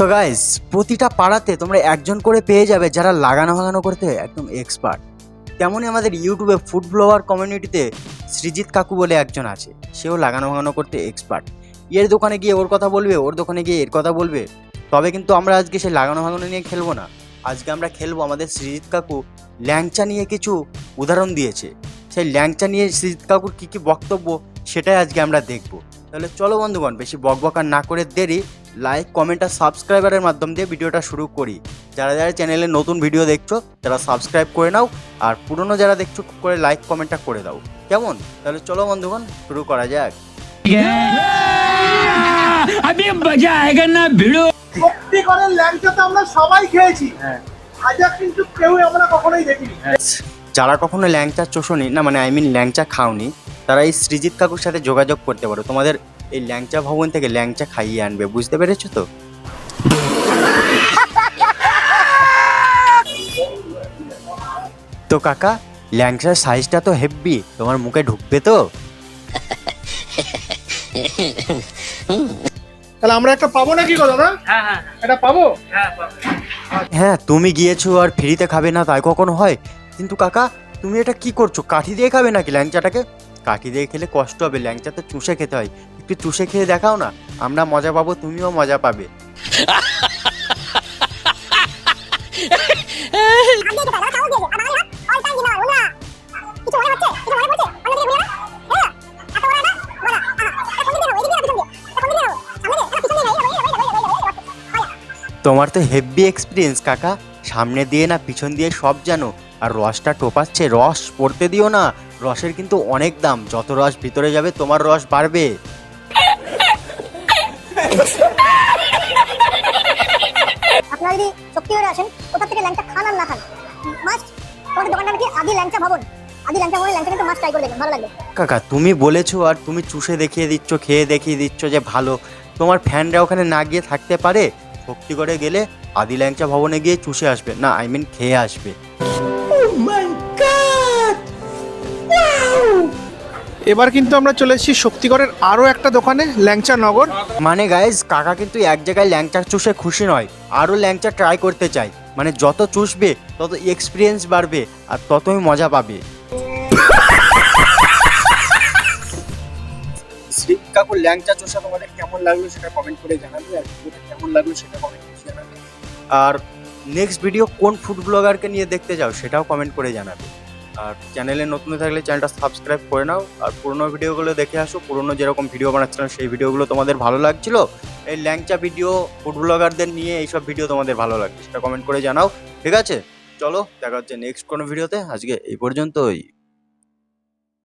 তো গাইস প্রতিটা পাড়াতে তোমরা একজন করে পেয়ে যাবে যারা লাগানো ভাগানো করতে একদম এক্সপার্ট তেমনই আমাদের ইউটিউবে ফুড ব্লগার কমিউনিটিতে সৃজিৎ কাকু বলে একজন আছে, সেও লাগানো ভাগানো করতে এক্সপার্ট এর দোকানে গিয়ে ওর কথা বলবে, ওর দোকানে গিয়ে এর কথা বলবে। তবে কিন্তু আমরা আজকে সেই লাগানো ভাগানো নিয়ে খেলব না। আজকে আমরা খেলব আমাদের সৃজিৎ কাকু ল্যাংচা নিয়ে কিছু উদাহরণ দিয়েছে। সেই ল্যাংচা নিয়ে সৃজিৎ কাকুর কী কী বক্তব্য, সেটাই আজকে আমরা দেখব। তাহলে চলো বন্ধুগণ, বেশি বকবকার না করে দেরি। লাইক কমেন্ট আর সাবস্ক্রাইবারের মাধ্যম দিয়ে ভিডিওটা শুরু করি। যারা যারা চ্যানেলে নতুন ভিডিও দেখছ তারা সাবস্ক্রাইব করে নাও আর পুরনো যারা দেখছ করে লাইক কমেন্টটা করে দাও। কেমন? তাহলে চলো বন্ধুগণ শুরু করা যাক। আমি মজা ল্যাংচা তো আমরা সবাই খেয়েছি। হ্যাঁ। হ্যাঁ। যারা কখনো ল্যাংচা চোষনি না মানে আই মিন ল্যাংচা খাওনি তারা এই সৃজিৎ কাকুর সাথে যোগাযোগ করতে পারো। তোমাদের এই ল্যাংচা ভবন থেকে ল্যাংচা খাইয়ে আনবে বুঝতে পেরেছ তো? তো কাকা ল্যাংচার সাইজটা তো হেভি তোমার মুখে ঢুকবে তো? তাহলে আমরা একটা পাবো নাকি গো দাদা? হ্যাঁ হ্যাঁ। এটা পাবো? হ্যাঁ পাবো। হ্যাঁ তুমি গিয়েছো আর ফ্রিতে খাবে না তাই কখনো হয়? কিন্তু কাকা তুমি এটা কি করছ কাঠি দিয়ে খাবে নাকি ল্যাংচাটাকে? কাঠি দিয়ে খেলে কষ্ট হবে, ল্যাংচা তো চুষে খেতে হয়। একটু চুষে খেয়ে দেখাও না, আমরা মজা পাবো, তুমিও মজা পাবে। তোমার তো হেভি এক্সপিরিয়েন্স কাকা। সামনে দিয়ে না পিছন দিয়ে সব জানো। আর রসটা টোপাচ্ছে রস পড়তে দিও না। রসের কিন্তু অনেক দাম যত রস ভিতরে যাবে তোমার রস বাড়বে। আপনারা যদি শক্তি হয়ে আসেন কোথা থেকে ল্যাংচা খান আর না খান? মাস্ট তোমাদের দোকানটা নাকি আদি ল্যাংচা ভবন। আদি ল্যাংচা ভবনের ল্যাংচা কিন্তু মাস্ট ট্রাই করে দেখবেন ভালো লাগবে। কাকা তুমি বলেছ আর তুমি চুষে দেখিয়ে দিচ্ছ খেয়ে দেখিয়ে দিচ্ছ যে ভালো। তোমার ফ্যানরা ওখানে না গিয়ে থাকতে পারে? শক্তি করে গেলে আদি ল্যাংচা ভবনে গিয়ে চুষে আসবে। না আই মিন খেয়ে আসবে। এবার কিন্তু আমরা চলে এসেছি শক্তিগড়ের আরও একটা দোকানে ল্যাংচা নগর মানে গাইজ কাকা কিন্তু এক জায়গায় ল্যাংচা চুষে খুশি নয় আরও ল্যাংচা ট্রাই করতে চাই। মানে যত চুষবে তত এক্সপিরিয়েন্স বাড়বে আর ততই মজা পাবে। শ্রী কাকুর ল্যাংচা চোষা তোমাদের কেমন লাগল সেটা কমেন্ট করে জানাবে আর ভিডিওটা কেমন লাগল সেটা কমেন্ট করে জানাবে। আর নেক্সট ভিডিও কোন ফুড ব্লগারকে নিয়ে দেখতে যাও সেটাও কমেন্ট করে জানাবে। আর চ্যানেলে নতুন থাকলে চ্যানেলটা সাবস্ক্রাইব করে নাও। আর পুরনো ভিডিওগুলো দেখে আসো, পুরনো যেরকম ভিডিও বানাচ্ছিলাম, সেই ভিডিওগুলো তোমাদের ভালো লাগছিল। এই ল্যাংচা ভিডিও ফুড ব্লগারদের নিয়ে এইসব ভিডিও তোমাদের ভালো লাগছে, সেটা কমেন্ট করে জানাও। ঠিক আছে? চলো, দেখা হচ্ছে নেক্সট কোনো ভিডিওতে আজকে এই পর্যন্তই।